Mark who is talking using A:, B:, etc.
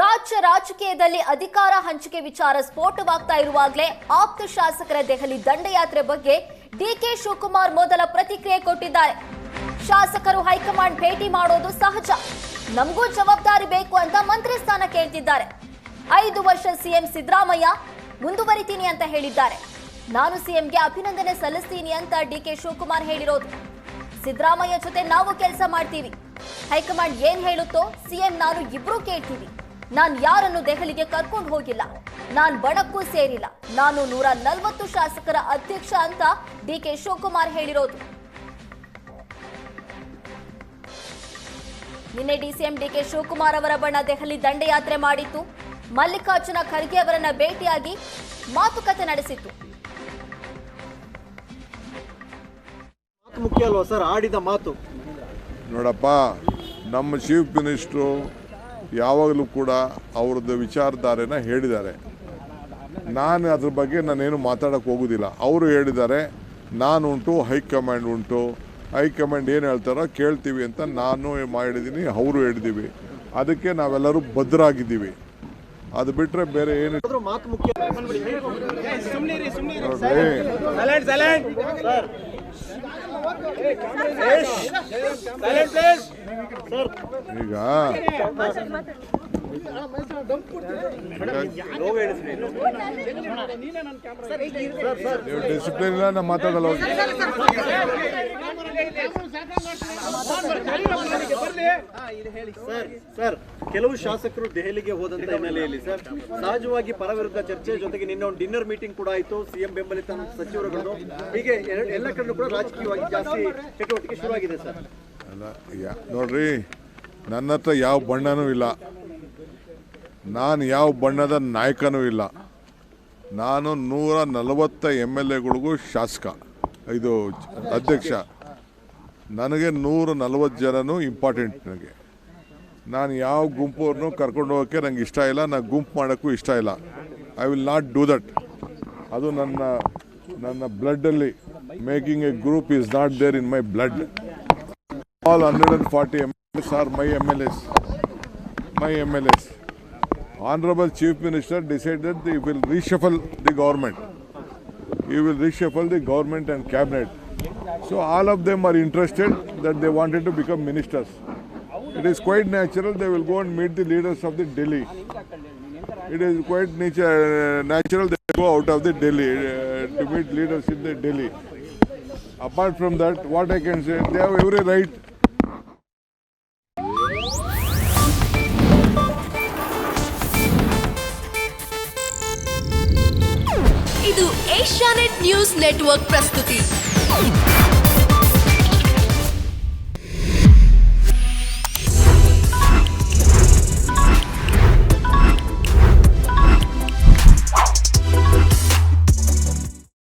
A: ರಾಜ್ಯ ರಾಜಕೀಯದಲ್ಲಿ ಅಧಿಕಾರ ಹಂಚಿಕೆ ವಿಚಾರ ಸ್ಫೋಟವಾಗ್ತಾ ಇರುವಾಗಲೇ ಆಪ್ತ ಶಾಸಕರ ದೆಹಲಿ ದಂಡಯಾತ್ರೆ ಬಗ್ಗೆ ಡಿಕೆ ಶಿವಕುಮಾರ್ ಮೊದಲ ಪ್ರತಿಕ್ರಿಯೆ ಕೊಟ್ಟಿದ್ದಾರೆ. ಶಾಸಕರು ಹೈಕಮಾಂಡ್ ಭೇಟಿ ಮಾಡೋದು ಸಹಜ. ನಮಗೂ ಜವಾಬ್ದಾರಿ ಬೇಕು ಅಂತ ಮಂತ್ರಿ ಸ್ಥಾನ ಕೇಳ್ತಿದ್ದಾರೆ. ಐದು ವರ್ಷ ಸಿಎಂ ಸಿದ್ದರಾಮಯ್ಯ ಮುಂದುವರಿತೀನಿ ಅಂತ ಹೇಳಿದ್ದಾರೆ. ನಾನು ಸಿಎಂಗೆ ಅಭಿನಂದನೆ ಸಲ್ಲಿಸ್ತೀನಿ ಅಂತ ಡಿಕೆ ಶಿವಕುಮಾರ್ ಹೇಳಿರೋದು. ಸಿದ್ದರಾಮಯ್ಯ ಜೊತೆ ನಾವು ಕೆಲಸ ಮಾಡ್ತೀವಿ. ಹೈಕಮಾಂಡ್ ಏನ್ ಹೇಳುತ್ತೋ ಸಿಎಂ ನಾನು ಇಬ್ರು ಕೇಳ್ತೀವಿ. ನಾನ್ ಯಾರನ್ನು ದೆಹಲಿಗೆ ಕರ್ಕೊಂಡು ಹೋಗಿಲ್ಲ. ನಾನು ಬಣಕ್ಕೂ ಸೇರಿಲ್ಲ. ನಾನು ನೂರ ನಲವತ್ತು ಶಾಸಕರ ಅಧ್ಯಕ್ಷ ಅಂತ ಡಿ ಕೆ ಶಿವಕುಮಾರ್ ಹೇಳಿರೋದು. ನಿನ್ನೆ ಡಿಸಿಎಂ ಡಿಕೆ ಶಿವಕುಮಾರ್ ಅವರ ಬಣ್ಣ ದೆಹಲಿ ದಂಡಯಾತ್ರೆ ಮಾಡಿತ್ತು. ಮಲ್ಲಿಕಾರ್ಜುನ ಖರ್ಗೆ ಅವರನ್ನ ಭೇಟಿಯಾಗಿ ಮಾತುಕತೆ ನಡೆಸಿತ್ತು.
B: ಮುಖ್ಯ ಅಲ್ವಾ ಸರ್? ಆಡಿದ ಮಾತು.
C: ನೋಡಪ್ಪ ನಮ್ಮ ಚೀಫ್ ಮಿನಿಸ್ಟ್ರು ಯಾವಾಗಲೂ ಕೂಡ ಅವ್ರದ್ದು ವಿಚಾರಧಾರೆನ ಹೇಳಿದ್ದಾರೆ. ನಾನು ಅದ್ರ ಬಗ್ಗೆ ನಾನೇನು ಮಾತಾಡೋಕ್ಕೆ ಹೋಗೋದಿಲ್ಲ. ಅವರು ಹೇಳಿದ್ದಾರೆ ನಾನು ಉಂಟು ಹೈಕಮಾಂಡ್ ಉಂಟು. ಹೈಕಮಾಂಡ್ ಏನು ಹೇಳ್ತಾರೋ ಕೇಳ್ತೀವಿ ಅಂತ ನಾನು ಮಾಡಿದ್ದೀನಿ ಅವರು ಹೇಳಿದ್ದೀವಿ ಅದಕ್ಕೆ ನಾವೆಲ್ಲರೂ ಭದ್ರಾಗಿದ್ದೀವಿ. ಅದು ಬಿಟ್ಟರೆ ಬೇರೆ ಏನು
B: ಮಾತು ಮುಖ್ಯ.
C: ಈಗ ನೀವು ಡಿಸಿಪ್ಲಿನ್ ಇಲ್ಲ ನಾ ಮಾತಾಡಲ್ಲ ಹೋಗಿ
B: ಸರ್ ಸರ್, ಕೆಲವು ಶಾಸಕರು ದೆಹಲಿಗೆ ಹೋದಂತ ಹಿನ್ನೆಲೆಯಲ್ಲಿ, ಸರ್. ಸಹಜವಾಗಿ ಪರ ವಿರುದ್ಧ ಚರ್ಚೆ ಜೊತೆಗೆ ನಿನ್ನೆ ಒಂದು ಡಿನ್ನರ್ ಮೀಟಿಂಗ್ ಕೂಡ ಆಯ್ತು. ಸಿಎಂ ಬೆಂಬಲಿತ ಸಚಿವರುಗಳು. ಹೀಗೆ ಎಲ್ಲ ಕಡೆ ಕೂಡ ರಾಜಕೀಯವಾಗಿ ಜಾಸ್ತಿ ಚಟುವಟಿಕೆ ಶುರುವಾಗಿದೆ, ಸರ್.
C: ನೋಡ್ರಿ, ನನ್ನ ಹತ್ರ ಯಾವ ಬಣ್ಣನೂ ಇಲ್ಲ. ನಾನು ಯಾವ ಬಣ್ಣದ ನಾಯಕನೂ ಇಲ್ಲ. ನಾನು ನೂರ ನಲವತ್ತ ಎಂ ಎಲ್ ಎಗಳಿಗೂ ಶಾಸಕ, ಇದು ಅಧ್ಯಕ್ಷ. ನನಗೆ ನೂರ ನಲ್ವತ್ತು ಜನನೂ ಇಂಪಾರ್ಟೆಂಟ್ ನನಗೆ ನಾನು ಯಾವ ಗುಂಪವ್ರನ್ನೂ ಕರ್ಕೊಂಡು ಹೋಗೋಕ್ಕೆ ನಂಗೆ ಇಷ್ಟ ಇಲ್ಲ ನಾನು ಗುಂಪು ಮಾಡೋಕ್ಕೂ ಇಷ್ಟ ಇಲ್ಲ I will not do that ಅದು ನನ್ನ ನನ್ನ ಬ್ಲಡ್ಡಲ್ಲಿ making a group is not there in my blood all 140 MLAs are my MLAs. My MLAs. Honorable chief minister decided the will reshuffle the government you will reshuffle the government and cabinet. So all of them are interested that they wanted to become ministers. It is quite natural they will go and meet the leaders of the Delhi. It is quite nature, natural they go out of the Delhi uh, to meet leaders in the Delhi. Apart from that, what I can say, they have every right
D: ಇದು Asianet news network ಪ್ರಸ್ತುತಿ Oh!